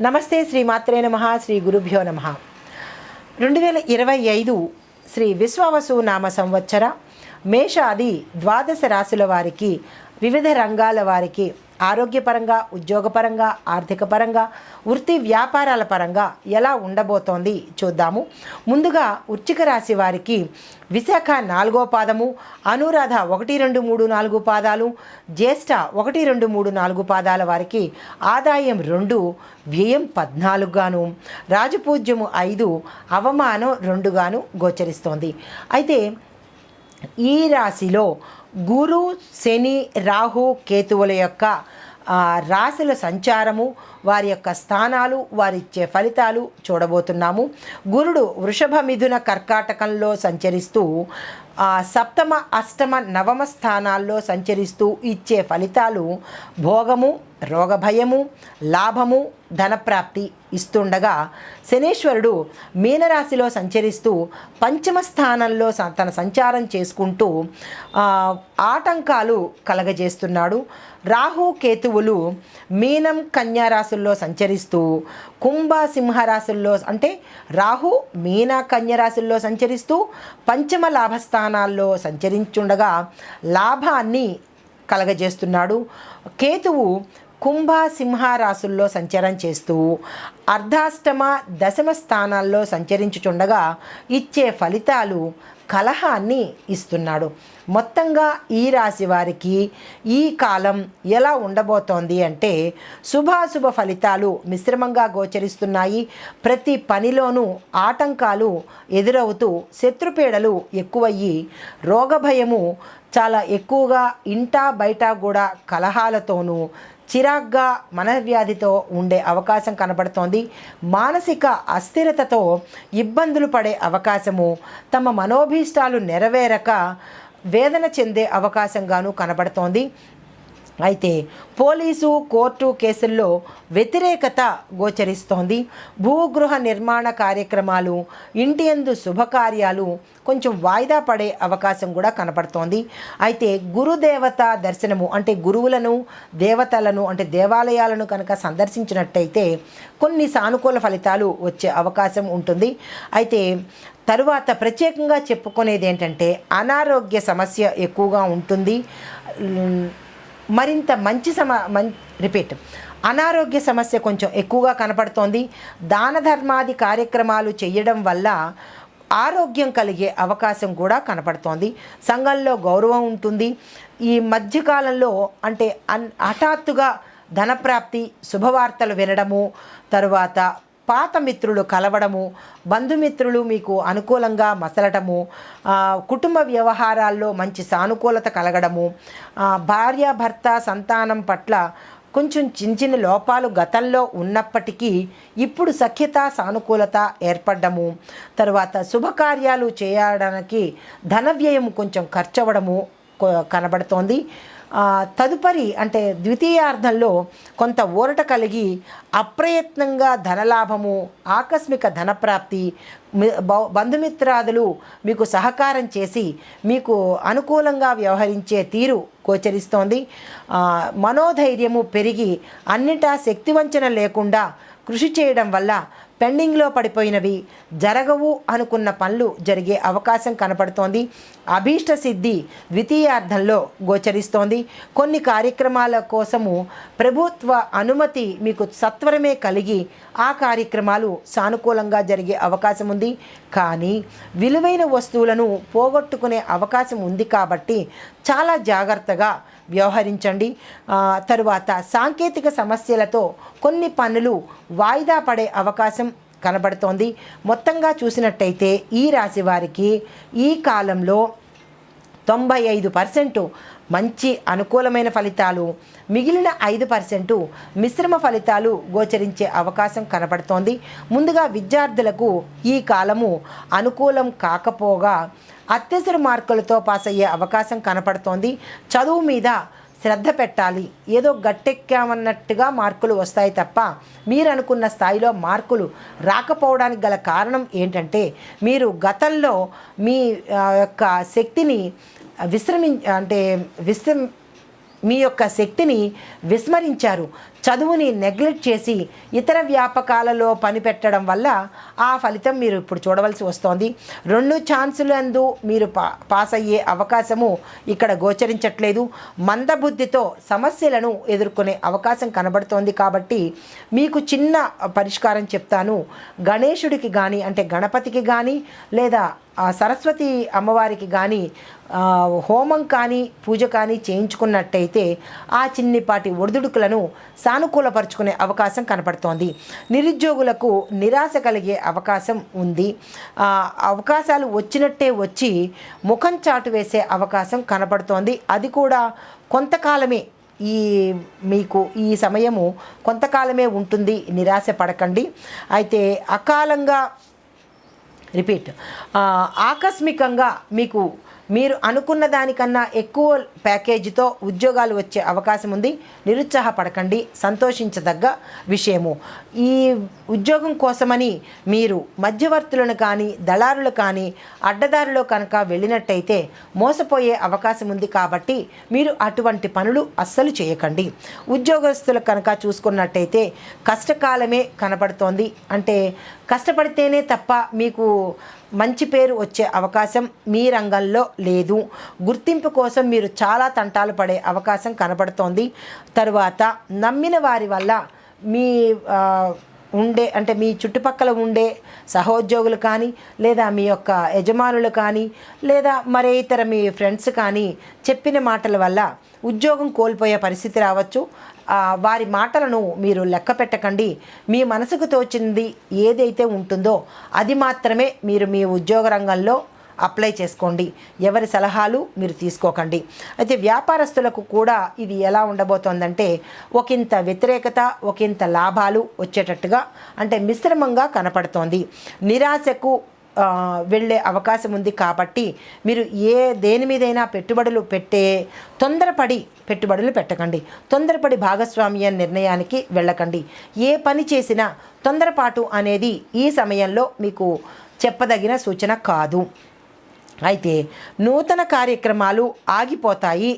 నమస్తే శ్రీ మాత్రే నమ శ్రీ గురుభ్యో నమ. రెండు వేల ఇరవై ఐదు శ్రీ విశ్వావసు నామ సంవత్సర మేషాది ద్వాదశ రాశుల వారికి వివిధ రంగాల వారికి ఆరోగ్యపరంగా ఉద్యోగపరంగా ఆర్థిక పరంగా వృత్తి వ్యాపారాల పరంగా ఎలా ఉండబోతోంది చూద్దాము. ముందుగా వృచ్చిక రాశి వారికి విశాఖ నాలుగో పాదము అనురాధ ఒకటి రెండు మూడు నాలుగు పాదాలు జ్యేష్ఠ ఒకటి రెండు మూడు నాలుగు పాదాల వారికి ఆదాయం రెండు వ్యయం పద్నాలుగుగాను రాజపూజ్యము ఐదు అవమానం రెండుగాను గోచరిస్తోంది. అయితే ఈ రాశిలో గురు శని రాహు కేతువుల యొక్క రాశుల సంచారము వారి యొక్క స్థానాలు వారిచ్చే ఫలితాలు చూడబోతున్నాము. గురుడు వృషభ మిథున కర్కాటకంలో సంచరిస్తూ సప్తమ అష్టమ నవమ స్థానాల్లో సంచరిస్తూ ఇచ్చే ఫలితాలు భోగము రోగభయము లాభము ధనప్రాప్తి ఇస్తుండగా శనేశ్వరుడు మీనరాశిలో సంచరిస్తూ పంచమ స్థానంలో స- తన సంచారం చేసుకుంటూ ఆటంకాలు కలగజేస్తున్నాడు. రాహు కేతువులు మీనం కన్యారాశుల్లో సంచరిస్తూ కుంభ సింహరాశుల్లో అంటే రాహు మీన కన్యరాశుల్లో సంచరిస్తూ పంచమ లాభస్థానాల్లో సంచరించుండగా లాభాన్ని కలగజేస్తున్నాడు. కేతువు కుంభ సింహరాశుల్లో సంచారం చేస్తూ అర్ధాష్టమ దశమ స్థానాల్లో సంచరించుచుండగా ఇచ్చే ఫలితాలు కలహాన్ని ఇస్తున్నాడు. మొత్తంగా ఈ రాశి వారికి ఈ కాలం ఎలా ఉండబోతోంది అంటే శుభాశుభ ఫలితాలు మిశ్రమంగా గోచరిస్తున్నాయి. ప్రతి పనిలోనూ ఆటంకాలు ఎదురవుతూ శత్రుపీడలు ఎక్కువయ్యి రోగభయము చాలా ఎక్కువగా ఇంటా బయట కూడా కలహాలతోనూ చిరాగ్గా మనవ్యాధితో ఉండే అవకాశం కనబడుతోంది. మానసిక అస్థిరతతో ఇబ్బందులు పడే అవకాశము తమ మనోభీష్టాలు నెరవేరక వేదన చెందే అవకాశంగాను కనబడుతోంది. అయితే పోలీసు కోర్టు కేసుల్లో వ్యతిరేకత గోచరిస్తోంది. భూగృహ నిర్మాణ కార్యక్రమాలు ఇంటి యందు శుభకార్యాలు కొంచెం వాయిదా పడే అవకాశం కూడా కనపడుతోంది. అయితే గురుదేవత దర్శనము అంటే గురువులను దేవతలను అంటే దేవాలయాలను కనుక సందర్శించినట్టయితే కొన్ని సానుకూల ఫలితాలు వచ్చే అవకాశం ఉంటుంది. అయితే తరువాత ప్రత్యేకంగా చెప్పుకునేది ఏంటంటే అనారోగ్య సమస్య ఎక్కువగా ఉంటుంది. మరింత మంచి సమ మం రిపీట్. అనారోగ్య సమస్య కొంచెం ఎక్కువగా కనపడుతోంది. దాన ధర్మాది కార్యక్రమాలు చేయడం వల్ల ఆరోగ్యం కలిగే అవకాశం కూడా కనపడుతోంది. సంఘంలో గౌరవం ఉంటుంది. ఈ మధ్యకాలంలో అంటే అన్ హఠాత్తుగా ధనప్రాప్తి శుభవార్తలు వినడము తరువాత పాత మిత్రులు కలవడము బంధుమిత్రులు మీకు అనుకూలంగా మసలటము కుటుంబ వ్యవహారాల్లో మంచి సానుకూలత కలగడము భార్యాభర్త భార్య భర్త సంతానం పట్ల కొంచెం చిన్న చిన్న లోపాలు గతంలో ఉన్నప్పటికీ ఇప్పుడు సఖ్యత సానుకూలత ఏర్పడము తర్వాత శుభకార్యాలు చేయడానికి ధన వ్యయం కొంచెం ఖర్చవడము కనబడుతోంది. తదుపరి అంటే ద్వితీయార్థంలో కొంత ఊరట కలిగి అప్రయత్నంగా ధనలాభము ఆకస్మిక ధనప్రాప్తి బంధుమిత్రాదులు మీకు సహకారం చేసి మీకు అనుకూలంగా వ్యవహరించే తీరు గోచరిస్తోంది. మనోధైర్యము పెరిగి అన్నిటా శక్తివంచన లేకుండా కృషి చేయడం వల్ల పెండింగ్లో పడిపోయినవి. జరగవు అనుకున్న పనులు జరిగే అవకాశం కనపడుతోంది. అభీష్ట సిద్ధి ద్వితీయార్థంలో గోచరిస్తోంది. కొన్ని కార్యక్రమాల కోసము ప్రభుత్వ అనుమతి మీకు సత్వరమే కలిగి ఆ కార్యక్రమాలు సానుకూలంగా జరిగే అవకాశం ఉంది. కానీ విలువైన వస్తువులను పోగొట్టుకునే అవకాశం ఉంది కాబట్టి చాలా జాగ్రత్తగా వ్యవహరించండి. తరువాత సాంకేతిక సమస్యలతో కొన్ని పనులు వాయిదా పడే అవకాశం కనబడుతోంది. మొత్తంగా చూసినట్టయితే ఈ రాశి వారికి ఈ కాలంలో తొంభై ఐదు పర్సెంటు మంచి అనుకూలమైన ఫలితాలు మిగిలిన ఐదు పర్సెంటు మిశ్రమ ఫలితాలు గోచరించే అవకాశం కనబడుతోంది. ముందుగా విద్యార్థులకు ఈ కాలము అనుకూలం కాకపోగా అత్యవసర మార్కులతో పాస్ అయ్యే అవకాశం కనపడుతోంది. చదువు మీద శ్రద్ధ పెట్టాలి. ఏదో గట్టెక్కామన్నట్టుగా మార్కులు వస్తాయి తప్ప మీరు అనుకున్న స్థాయిలో మార్కులు రాకపోవడానికి గల కారణం ఏంటంటే మీరు గతంలో మీ యొక్క శక్తిని విశ్రమి అంటే విశ్రమ మీ యొక్క శక్తిని విస్మరించారు. చదువుని నెగ్లెక్ట్ చేసి ఇతర వ్యాపకాలలో పనిపెట్టడం వల్ల ఆ ఫలితం మీరు ఇప్పుడు చూడవలసి వస్తోంది. రెండు ఛాన్సులందు మీరు పా పాస్ అయ్యే అవకాశము ఇక్కడ గోచరించట్లేదు. మందబుద్ధితో సమస్యలను ఎదుర్కొనే అవకాశం కనబడుతోంది కాబట్టి మీకు చిన్న పరిష్కారం చెప్తాను. గణేశుడికి కానీ అంటే గణపతికి కానీ లేదా సరస్వతి అమ్మవారికి కానీ హోమం కానీ పూజ కానీ చేయించుకున్నట్టయితే ఆ చిన్నిపాటి ఒడిదుడుకులను సానుకూలపరుచుకునే అవకాశం కనపడుతోంది. నిరుద్యోగులకు నిరాశ కలిగే అవకాశం ఉంది. అవకాశాలు వచ్చినట్టే వచ్చి ముఖం చాటు వేసే అవకాశం కనపడుతోంది. అది కూడా కొంతకాలమే ఈ మీకు ఈ సమయము కొంతకాలమే ఉంటుంది. నిరాశ పడకండి. అయితే అకాలంగా రిపీట్. ఆకస్మికంగా మీకు మీరు అనుకున్న దానికన్నా ఎక్కువ ప్యాకేజీతో ఉద్యోగాలు వచ్చే అవకాశం ఉంది. నిరుత్సాహపడకండి. సంతోషించదగ్గ విషయము. ఈ ఉద్యోగం కోసమని మీరు మధ్యవర్తులను కానీ దళారులు కానీ అడ్డదారిలో కనుక వెళ్ళినట్టయితే మోసపోయే అవకాశం ఉంది కాబట్టి మీరు అటువంటి పనులు అస్సలు చేయకండి. ఉద్యోగస్తులు కనుక చూసుకున్నట్టయితే కష్టకాలమే కనపడుతోంది అంటే కష్టపడితేనే తప్ప మీకు మంచి పేరు వచ్చే అవకాశం మీ రంగంలో లేదు. గుర్తింపు కోసం మీరు చాలా తంటాలు పడే అవకాశం కనపడుతోంది. తరువాత నమ్మిన వారి వల్ల మీ ఉండే అంటే మీ చుట్టుపక్కల ఉండే సహోద్యోగులు కానీ లేదా మీ యొక్క యజమానులు కానీ లేదా మరే ఇతర మీ ఫ్రెండ్స్ కానీ చెప్పిన మాటల వల్ల ఉద్యోగం కోల్పోయే పరిస్థితి రావచ్చు. వారి మాటలను మీరు లెక్క పెట్టకండి. మీ మనసుకు తోచింది ఏదైతే ఉంటుందో అది మాత్రమే మీరు మీ ఉద్యోగ రంగంలో అప్లై చేసుకోండి. ఎవరి సలహాలు మీరు తీసుకోకండి. అయితే వ్యాపారస్తులకు కూడా ఇది ఎలా ఉండబోతోందంటే ఒకంత వ్యతిరేకత ఒకంత లాభాలు వచ్చేటట్టుగా అంటే మిశ్రమంగా కనపడుతోంది. నిరాశకు వెళ్ళే అవకాశం ఉంది కాబట్టి మీరు ఏ దేని మీదైనా పెట్టుబడులు పెట్టే తొందరపడి పెట్టుబడులు పెట్టకండి. తొందరపడి భాగస్వామ్య నిర్ణయానికి వెళ్ళకండి. ఏ పని చేసినా తొందరపాటు అనేది ఈ సమయంలో మీకు చెప్పదగిన సూచన కాదు. అయితే నూతన కార్యక్రమాలు ఆగిపోతాయి.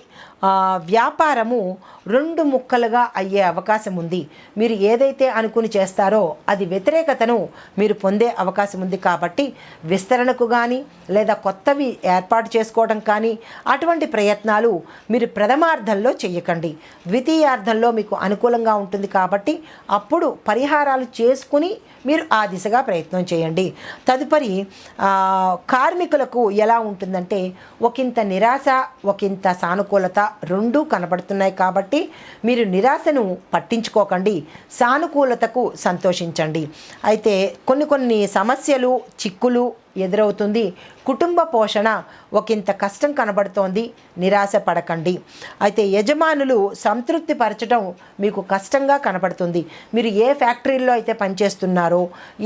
వ్యాపారము రెండు ముక్కలుగా అయ్యే అవకాశం ఉంది మీరు ఏదైతే అనుకుని చేస్తారో అది వ్యతిరేకతను మీరు పొందే అవకాశం ఉంది కాబట్టి విస్తరణకు కానీ లేదా కొత్తవి ఏర్పాటు చేసుకోవడం కానీ అటువంటి ప్రయత్నాలు మీరు ప్రథమార్థంలో చేయకండి ద్వితీయార్థంలో మీకు అనుకూలంగా ఉంటుంది కాబట్టి అప్పుడు పరిహారాలు చేసుకుని మీరు ఆ దిశగా ప్రయత్నం చేయండి. తదుపరి కార్మికులకు ఎలా ఉంటుందంటే ఒకంత నిరాశ ఒకంత సానుకూలత రెండూ కనబడుతున్నాయి కాబట్టి మీరు నిరాశను పట్టించుకోకండి. సానుకూలతకు సంతోషించండి. అయితే కొన్ని కొన్ని సమస్యలు చిక్కులు ఎదురవుతుంది. కుటుంబ పోషణ ఒకంత కష్టం కనబడుతోంది. నిరాశ పడకండి. అయితే యజమానులు సంతృప్తి పరచడం మీకు కష్టంగా కనబడుతుంది. మీరు ఏ ఫ్యాక్టరీల్లో అయితే పనిచేస్తున్నారో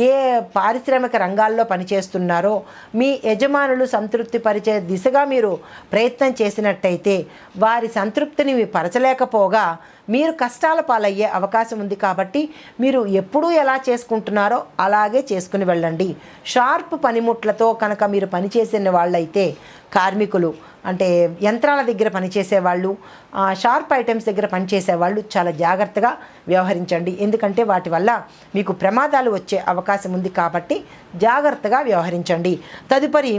ఏ పారిశ్రామిక రంగాల్లో పనిచేస్తున్నారో మీ యజమానులు సంతృప్తి పరిచే దిశగా మీరు ప్రయత్నం చేసినట్టయితే వారి సంతృప్తిని మీ పరచలేకపోగా మీరు కష్టాల పాలయ్యే అవకాశం ఉంది కాబట్టి మీరు ఎప్పుడూ ఎలా చేసుకుంటున్నారో అలాగే చేసుకుని వెళ్ళండి. షార్ప్ పనిముట్లతో కనుక మీరు పనిచేసిన వాళ్ళైతే కార్మికులు అంటే యంత్రాల దగ్గర పనిచేసే వాళ్ళు షార్ప్ ఐటమ్స్ దగ్గర పనిచేసే వాళ్ళు చాలా జాగ్రత్తగా వ్యవహరించండి. ఎందుకంటే వాటి వల్ల మీకు ప్రమాదాలు వచ్చే అవకాశం ఉంది కాబట్టి జాగ్రత్తగా వ్యవహరించండి. తదుపరి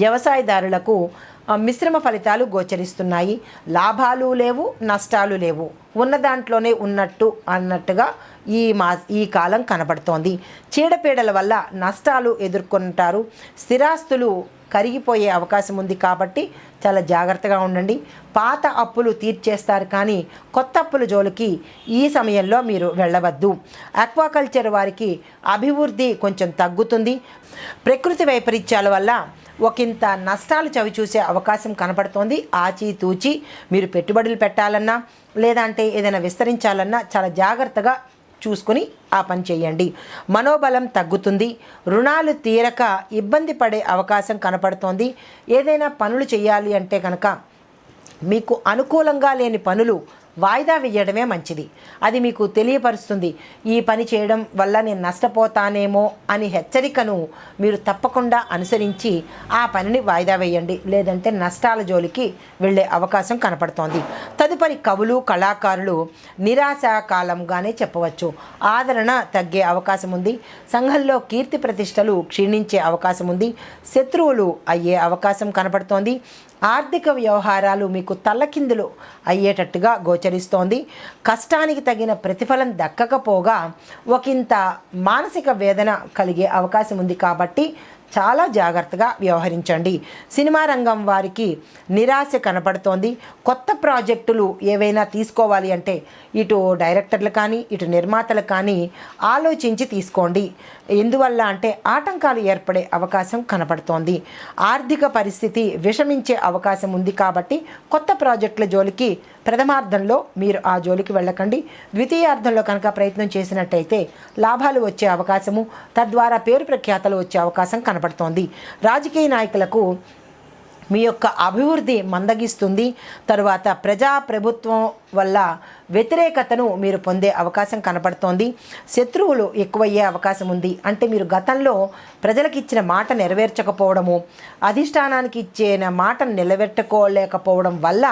వ్యవసాయదారులకు మిశ్రమ ఫలితాలు గోచరిస్తున్నాయి. లాభాలు లేవు నష్టాలు లేవు. ఉన్న దాంట్లోనే ఉన్నట్టు అన్నట్టుగా ఈ మా ఈ కాలం కనబడుతోంది. చీడపీడల వల్ల నష్టాలు ఎదుర్కొంటారు. స్థిరాస్తులు కరిగిపోయే అవకాశం ఉంది కాబట్టి చాలా జాగ్రత్తగా ఉండండి. పాత అప్పులు తీర్చేస్తారు కానీ కొత్త అప్పుల జోలికి ఈ సమయంలో మీరు వెళ్ళవద్దు. ఆక్వాకల్చర్ వారికి అభివృద్ధి కొంచెం తగ్గుతుంది. ప్రకృతి వైపరీత్యాల వల్ల ఒకంత నష్టాలు చవి చూసే అవకాశం కనపడుతోంది. ఆచితూచి మీరు పెట్టుబడులు పెట్టాలన్నా లేదంటే ఏదైనా విస్తరించాలన్నా చాలా జాగ్రత్తగా చూసుకుని ఆ పని చేయండి. మనోబలం తగ్గుతుంది. రుణాలు తీరక ఇబ్బంది పడే అవకాశం కనపడుతోంది. ఏదైనా పనులు చేయాలి అంటే కనుక మీకు అనుకూలంగా లేని పనులు వాయిదా వేయడమే మంచిది. అది మీకు తెలియపరుస్తుంది. ఈ పని చేయడం వల్ల నేను నష్టపోతానేమో అని హెచ్చరికను మీరు తప్పకుండా అనుసరించి ఆ పనిని వాయిదా వేయండి. లేదంటే నష్టాల జోలికి వెళ్ళే అవకాశం కనపడుతోంది. తదుపరి కవులు కళాకారులు నిరాశాకాలంగానే చెప్పవచ్చు. ఆదరణ తగ్గే అవకాశం ఉంది. సంఘంలో కీర్తి ప్రతిష్టలు క్షీణించే అవకాశం ఉంది. శత్రువులు అయ్యే అవకాశం కనపడుతోంది. ఆర్థిక వ్యవహారాలు మీకు తల్లకిందులు అయ్యేటట్టుగా గోచరిస్తోంది. కష్టానికి తగిన ప్రతిఫలం దక్కకపోగా ఒకంత మానసిక వేదన కలిగే అవకాశం ఉంది కాబట్టి చాలా జాగ్రత్తగా వ్యవహరించండి. సినిమా రంగం వారికి నిరాశ కనపడుతోంది. కొత్త ప్రాజెక్టులు ఏవైనా తీసుకోవాలి అంటే ఇటు డైరెక్టర్లు కానీ ఇటు నిర్మాతలు కానీ ఆలోచించి తీసుకోండి. ఎందువల్ల అంటే ఆటంకాలు ఏర్పడే అవకాశం కనపడుతోంది. ఆర్థిక పరిస్థితి విషమించే అవకాశం ఉంది కాబట్టి కొత్త ప్రాజెక్టుల జోలికి ప్రథమార్థంలో మీరు ఆ జోలికి వెళ్ళకండి. ద్వితీయార్థంలో కనుక ప్రయత్నం చేసినట్టయితే లాభాలు వచ్చే అవకాశము తద్వారా పేరు ప్రఖ్యాతలు వచ్చే అవకాశం కనబడుతోంది. రాజకీయ నాయకులకు మీ యొక్క అభివృద్ధి మందగిస్తుంది. తరువాత ప్రజా ప్రభుత్వం వల్ల వ్యతిరేకతను మీరు పొందే అవకాశం కనపడుతోంది. శత్రువులు ఎక్కువయ్యే అవకాశం ఉంది. అంటే మీరు గతంలో ప్రజలకు ఇచ్చిన మాట నెరవేర్చకపోవడము అధిష్టానానికి ఇచ్చిన మాట నిలబెట్టుకోలేకపోవడం వల్ల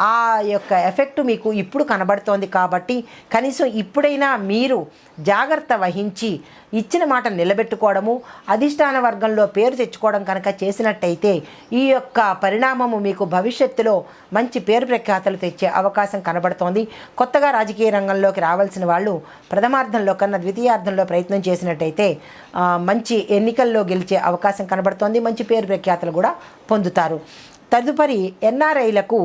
ఆ యొక్క ఎఫెక్ట్ మీకు ఇప్పుడు కనబడుతోంది కాబట్టి కనీసం ఇప్పుడైనా మీరు జాగ్రత్త వహించి ఇచ్చిన మాట నిలబెట్టుకోవడము అధిష్టాన వర్గంలో పేరు తెచ్చుకోవడం కనుక చేసినట్టయితే ఈ యొక్క పరిణామము మీకు భవిష్యత్తులో మంచి పేరు ప్రఖ్యాతలు తెచ్చే అవకాశం కనబడుతోంది. కొత్తగా రాజకీయ రంగంలోకి రావాల్సిన వాళ్ళు ప్రథమార్థంలో కన్నా ద్వితీయార్థంలో ప్రయత్నం చేసినట్టయితే మంచి ఎన్నికల్లో గెలిచే అవకాశం కనబడుతోంది. మంచి పేరు ప్రఖ్యాతలు కూడా పొందుతారు. తదుపరి ఎన్ఆర్ఐలకు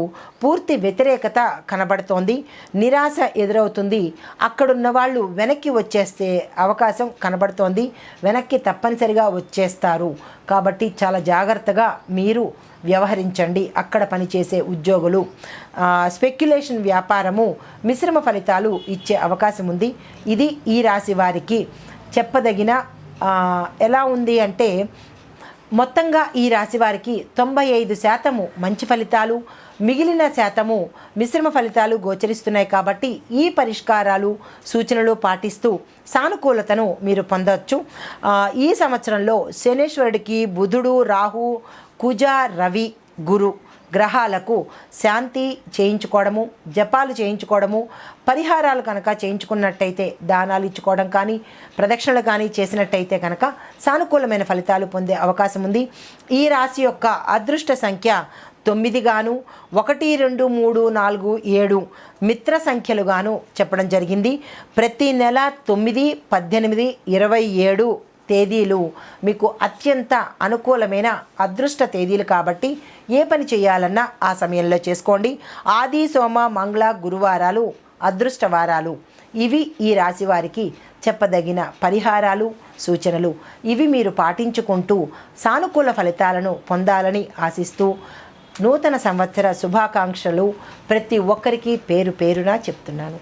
పూర్తి వ్యతిరేకత కనబడుతోంది. నిరాశ ఎదురవుతుంది. అక్కడున్న వాళ్ళు వెనక్కి వచ్చేస్తే అవకాశం కనబడుతోంది. వెనక్కి తప్పనిసరిగా వచ్చేస్తారు. కాబట్టి చాలా జాగ్రత్తగా మీరు వ్యవహరించండి. అక్కడ పనిచేసే ఉద్యోగులు. స్పెక్యులేషన్ వ్యాపారము మిశ్రమ ఫలితాలు ఇచ్చే అవకాశం ఉంది. ఇది ఈ రాశి వారికి చెప్పదగిన ఎలా ఉంది అంటే మొత్తంగా ఈ రాశి వారికి తొంభై ఐదు శాతము మంచి ఫలితాలు మిగిలిన శాతము మిశ్రమ ఫలితాలు గోచరిస్తున్నాయి కాబట్టి ఈ పరిష్కారాలు సూచనలు పాటిస్తూ సానుకూలతను మీరు పొందవచ్చు ఈ సంవత్సరంలో శనేశ్వరుడికి బుధుడు రాహు కుజ రవి గురు గ్రహాలకు శాంతి చేయించుకోవడము జపాలు చేయించుకోవడము పరిహారాలు కనుక చేయించుకున్నట్టయితే దానాలు ఇచ్చుకోవడం కానీ ప్రదక్షిణలు కానీ చేసినట్టయితే కనుక సానుకూలమైన ఫలితాలు పొందే అవకాశం ఉంది. ఈ రాశి యొక్క అదృష్ట సంఖ్య తొమ్మిదిగాను ఒకటి రెండు మూడు నాలుగు ఏడు మిత్ర సంఖ్యలుగాను చెప్పడం జరిగింది. ప్రతి నెల తొమ్మిది పద్దెనిమిది ఇరవై ఏడు తేదీలు మీకు అత్యంత అనుకూలమైన అదృష్ట తేదీలు కాబట్టి ఏ పని చేయాలన్నా ఆ సమయంలో చేసుకోండి. ఆది సోమ మంగళ గురువారాలు అదృష్ట వారాలు. ఇవి ఈ రాశి వారికి చెప్పదగిన పరిహారాలు సూచనలు. ఇవి మీరు పాటించుకుంటూ సానుకూల ఫలితాలను పొందాలని ఆశిస్తూ నూతన సంవత్సర శుభాకాంక్షలు ప్రతి ఒక్కరికి పేరు పేరున చెప్తున్నాను.